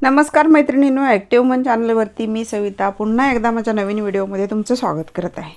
नमस्कार मैत्रिणींनो ॲक्टिव्ह मन चॅनलवरती मी सविता पुन्हा एकदा माझ्या नवीन व्हिडिओमध्ये तुमचं स्वागत करत आहे.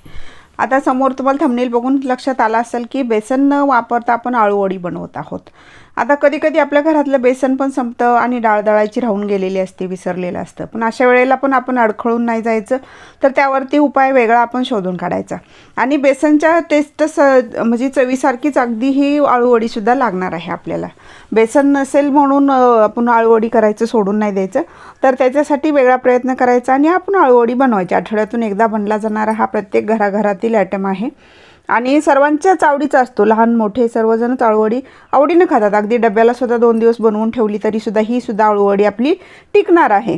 आता समोर तुम्हाला थंबनेल बघून लक्षात आलं असेल की बेसन न वापरता आपण आळूवडी बनवत आहोत. आता कधी कधी आपल्या घरातलं बेसन पण संपतं आणि डाळ दळायची राहून गेलेली असते विसरलेलं असतं. पण अशा वेळेला पण आपण अडखळून नाही जायचं तर त्यावरती उपाय वेगळा आपण शोधून काढायचा. आणि बेसनच्या टेस्ट स म्हणजे चवीसारखीच अगदी ही आळूवडीसुद्धा लागणार आहे आपल्याला. बेसन नसेल म्हणून आपण आळूवडी करायचं सोडून नाही द्यायचं तर त्याच्यासाठी वेगळा प्रयत्न करायचा आणि आपण आळूवडी बनवायची. आठवड्यातून एकदा बनला जाणारा हा प्रत्येक घराघरातील आयटम आहे. आणि सर्वांच्याच आवडीचा असतो. लहान मोठे सर्वजणच आळूवडी आवडीनं खातात. अगदी डब्याला सुद्धा दोन दिवस बनवून ठेवली तरी सुद्धा ही सुद्धा आळूवडी आपली टिकणार आहे.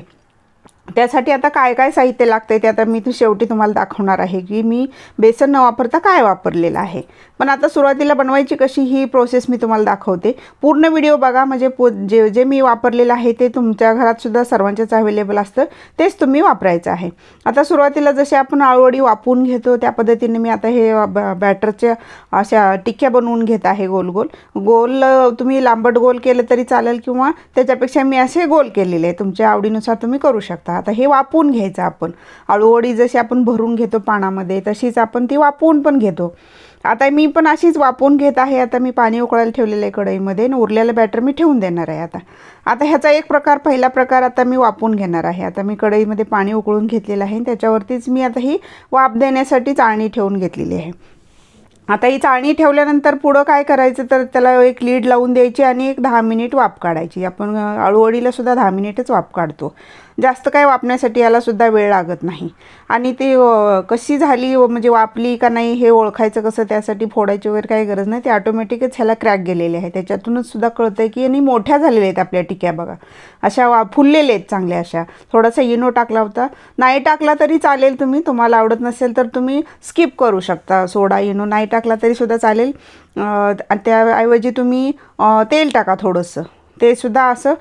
त्यासाठी आता काय काय साहित्य लागतं ते आता मी तू शेवटी तुम्हाला दाखवणार आहे की मी बेसन न वापरता काय वापरलेलं आहे. पण आता सुरुवातीला बनवायची कशी ही प्रोसेस मी तुम्हाला दाखवते. पूर्ण व्हिडिओ बघा म्हणजे पो जे जे मी वापरलेलं आहे ते तुमच्या घरातसुद्धा सर्वांच्याच अवेलेबल असतं तेच तुम्ही वापरायचं आहे. आता सुरुवातीला जसे आपण आळूवडी वापरून घेतो त्या पद्धतीने मी आता हे ब- बॅटरच्या अशा टिक्क्या बनवून घेत आहे गोल गोल. गोल तुम्ही लांबट गोल केलं तरी चालेल किंवा त्याच्यापेक्षा मी असे गोल केलेले आहे. तुमच्या आवडीनुसार तुम्ही करू शकता. आता हे वापरून घ्यायचं आपण. अळूवडी जशी आपण भरून घेतो पाण्यामध्ये तशीच आपण ती वापरून पण घेतो. आता मी पण अशीच वापरून घेत आहे. आता मी पाणी उकळायला ठेवलेलं आहे कढईमध्ये आणि उरलेलं बॅटर मी ठेवून देणार आहे आता. आता ह्याचा एक प्रकार पहिला प्रकार आता मी वापून घेणार आहे. आता मी कढईमध्ये पाणी उकळून घेतलेलं आहे त्याच्यावरतीच मी आता ही वाफ देण्यासाठी चाळणी ठेवून घेतलेली आहे. आता ही चाळणी ठेवल्यानंतर पुढं काय करायचं? तर त्याला एक लीड लावून द्यायची आणि एक दहा मिनिट वाफ काढायची. आपण अळूवडीला सुद्धा दहा मिनिटच वाफ काढतो. जास्त काय वापण्यासाठी याला सुद्धा वेळ लागत नाही. आणि ती कशी झाली म्हणजे वापली का नाही हे ओळखायचं कसं त्यासाठी फोडायची वगैरे काही गरज नाही. ते ऑटोमॅटिकच ह्याला क्रॅक गेलेले आहे. त्याच्यातूनच सुद्धा कळतं आहे की आणि मोठ्या झालेल्या आहेत आपल्या टिक्या बघा. अशा वा फुललेल्या आहेत चांगल्या अशा. थोडासा इनो टाकला होता. नाही टाकला तरी चालेल तुम्ही. तुम्हाला आवडत नसेल तर तुम्ही स्किप करू शकता. सोडा इनो नाही टाकला तरी सुद्धा चालेल. आणि त्याऐवजी तुम्ही तेल टाका थोडंसं. ते सुद्धा असं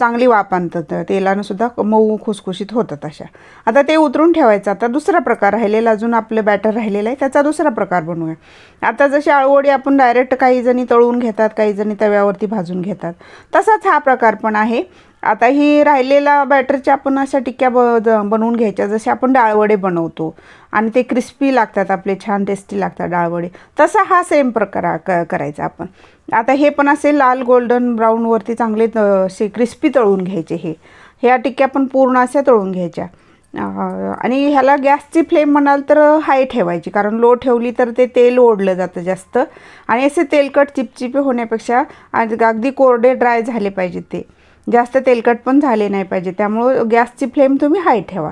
चांगली वाप आणतात. तेलानं सुद्धा मऊ खुसखुशीत होतात अशा. आता ते उतरून ठेवायचं. आता दुसरा प्रकार राहिलेला अजून आपलं बॅटर राहिलेलं आहे त्याचा दुसरा प्रकार बनवूया. आता जशी आळूवडी आपण डायरेक्ट काही जणी तळून घेतात काही जणी तव्यावरती भाजून घेतात. तसाच हा प्रकार पण आहे. आता ही राहिलेला बॅटरच्या आपण अशा टिक्क्या ब बनवून घ्यायच्या जसे आपण डाळवडे बनवतो. आणि ते क्रिस्पी लागतात आपले छान टेस्टी लागतात डाळवडे. तसा हा सेम प्रकार क करायचा आपण. आता हे पण असे लाल गोल्डन ब्राऊनवरती चांगले त- असे क्रिस्पी तळून घ्यायचे हे. ह्या टिक्क्या पण पूर्ण अशा तळून घ्यायच्या. आणि ह्याला गॅसची फ्लेम म्हणाल तर हाय ठेवायची कारण लो ठेवली तर ते तेल ओढलं जातं जास्त. आणि असे तेलकट चिपचिपे होण्यापेक्षा अगदी कोरडे ड्राय झाले पाहिजेत ते. जास्त तेलकट पण झाले नाही पाहिजे. त्यामुळं गॅसची फ्लेम तुम्ही हाय ठेवा.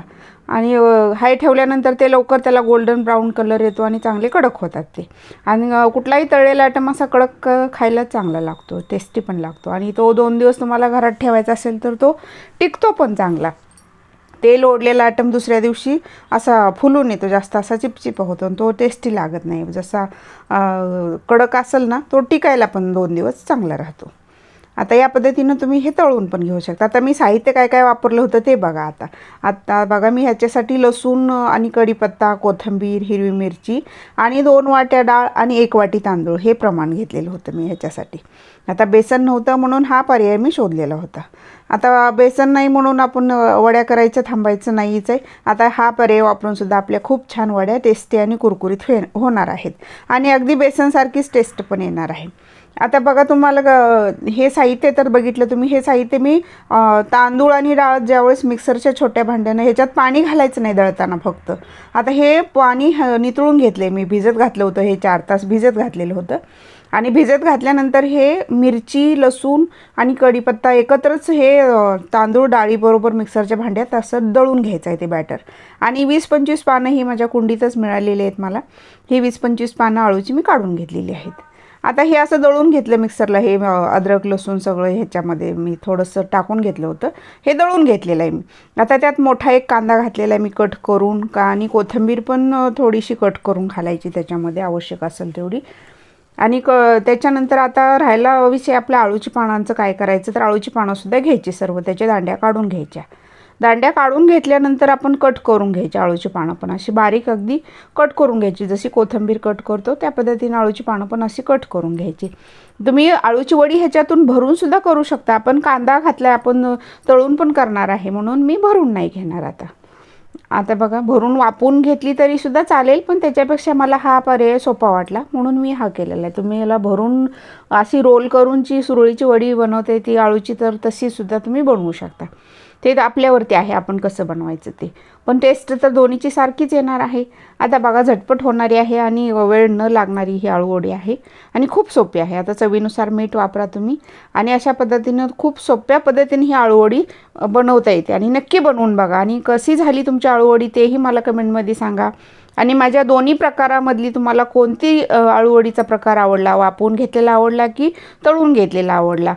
आणि हाय ठेवल्यानंतर ते लवकर त्याला गोल्डन ब्राऊन कलर येतो आणि चांगले कडक होतात ते. आणि कुठलाही तळलेला आयटम असा कडक खायला चांगला लागतो. टेस्टी पण लागतो. आणि तो दोन दिवस तुम्हाला घरात ठेवायचा असेल तर तो टिकतो पण चांगला. तेल ओढलेला आयटम दुसऱ्या दिवशी असा फुलून येतो जास्त असा चिपचिप होतो आणि तो टेस्टी लागत नाही. जसा कडक असेल ना तो टिकायला पण दोन दिवस चांगला राहतो. आता या पद्धतीनं तुम्ही हे तळून पण घेऊ शकता. आता मी साहित्य काय काय वापरलं होतं ते बघा आता. आता बघा मी ह्याच्यासाठी लसूण आणि कढीपत्ता कोथिंबीर हिरवी मिरची आणि दोन वाट्या डाळ आणि एक वाटी तांदूळ हे प्रमाण घेतलेलं होतं मी ह्याच्यासाठी. आता बेसन नव्हतं म्हणून हा पर्याय मी शोधलेला होता. आता बेसन नाही म्हणून आपण वड्या करायचं थांबायचं नाहीच आहे. आता हा पर्याय वापरून सुद्धा आपल्या खूप छान वड्या टेस्टी आणि कुरकुरीत हे होणार आहेत. आणि अगदी बेसनसारखीच टेस्ट पण येणार आहे. आता बघा तुम्हाला ग- हे साहित्य तर बघितलं तुम्ही. हे साहित्य मी तांदूळ आणि डाळ ज्यावेळेस मिक्सरच्या छोट्या भांड्यानं ह्याच्यात पाणी घालायचं नाही दळताना फक्त. आता हे पाणी ह- नितळून घेतले मी. भिजत घातलं होतं हे चार तास भिजत घातलेलं होतं. आणि भिजत घातल्यानंतर हे मिरची लसूण आणि कढीपत्ता एकत्रच हे तांदूळ डाळीबरोबर मिक्सरच्या भांड्यात असं दळून घ्यायचं आहे ते बॅटर. आणि वीस पंचवीस पानं ही माझ्या कुंडीतच मिळालेली आहेत मला. ही वीस पंचवीस पानं आळूची मी काढून घेतलेली आहेत. आता हे असं दळून घेतलं मिक्सरला हे अद्रक लसूण सगळं ह्याच्यामध्ये मी थोडंसं टाकून घेतलं होतं. हे दळून घेतलेलं आहे मी. आता त्यात मोठा एक कांदा घातलेला आहे मी कट करून का आणि कोथिंबीर पण थोडीशी कट करून घालायची त्याच्यामध्ये आवश्यक असेल तेवढी. आणि क त्याच्यानंतर आता राहिला विषय आपल्या आळूची पानांचं काय करायचं तर आळूची पानंसुद्धा घ्यायची सर्व त्याच्या दांड्या काढून घ्यायच्या. दांड्या काढून घेतल्यानंतर आपण कट करून घ्यायची आळूची पानं पण अशी बारीक अगदी कट करून घ्यायची. जशी कोथिंबीर कट करतो त्या पद्धतीने आळूची पानं पण अशी कट करून घ्यायची. तुम्ही आळूची वडी ह्याच्यातून भरूनसुद्धा करू शकता. आपण कांदा घातला आपण तळून पण करणार आहे. म्हणून मी भरून नाही घेणार आता. आता बघा भरून वापून घेतली तरीसुद्धा चालेल पण त्याच्यापेक्षा मला हा पर्याय सोपा वाटला. म्हणून मी हा केलेला आहे. तुम्ही याला भरून अशी रोल करून जी सुरळीची वडी बनवते ती आळूची तर तशीसुद्धा तुम्ही बनवू शकता. ते तर आपल्यावरती आहे आपण कसं बनवायचं ते. पण टेस्ट तर दोन्हीची सारखीच येणार आहे. आता बघा झटपट होणारी आहे आणि वेळ न लागणारी ही आळूवडी आहे. आणि खूप सोपी आहे. आता चवीनुसार मीठ वापरा तुम्ही. आणि अशा पद्धतीनं खूप सोप्या पद्धतीने ही आळूवडी बनवता येते. आणि नक्की बनवून बघा. आणि कशी झाली तुमची आळूवडी तेही मला कमेंटमध्ये सांगा. आणि माझ्या दोन्ही प्रकारामधली तुम्हाला कोणती आळूवडीचा प्रकार आवडला? वापरून घेतलेला आवडला की तळून घेतलेला आवडला?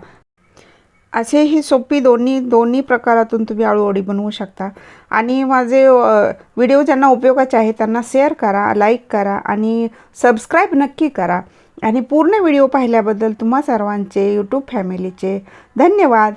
असे ही सोपी दोन्ही दोन्ही प्रकारातून तुम्ही आळूवडी बनवू शकता. आणि माझे व्हिडिओ ज्यांना उपयोगाचे आहे त्यांना शेअर करा लाईक करा आणि सबस्क्राईब नक्की करा. आणि पूर्ण व्हिडिओ पाहिल्याबद्दल तुम्हा सर्वांचे यूट्यूब फॅमिलीचे धन्यवाद.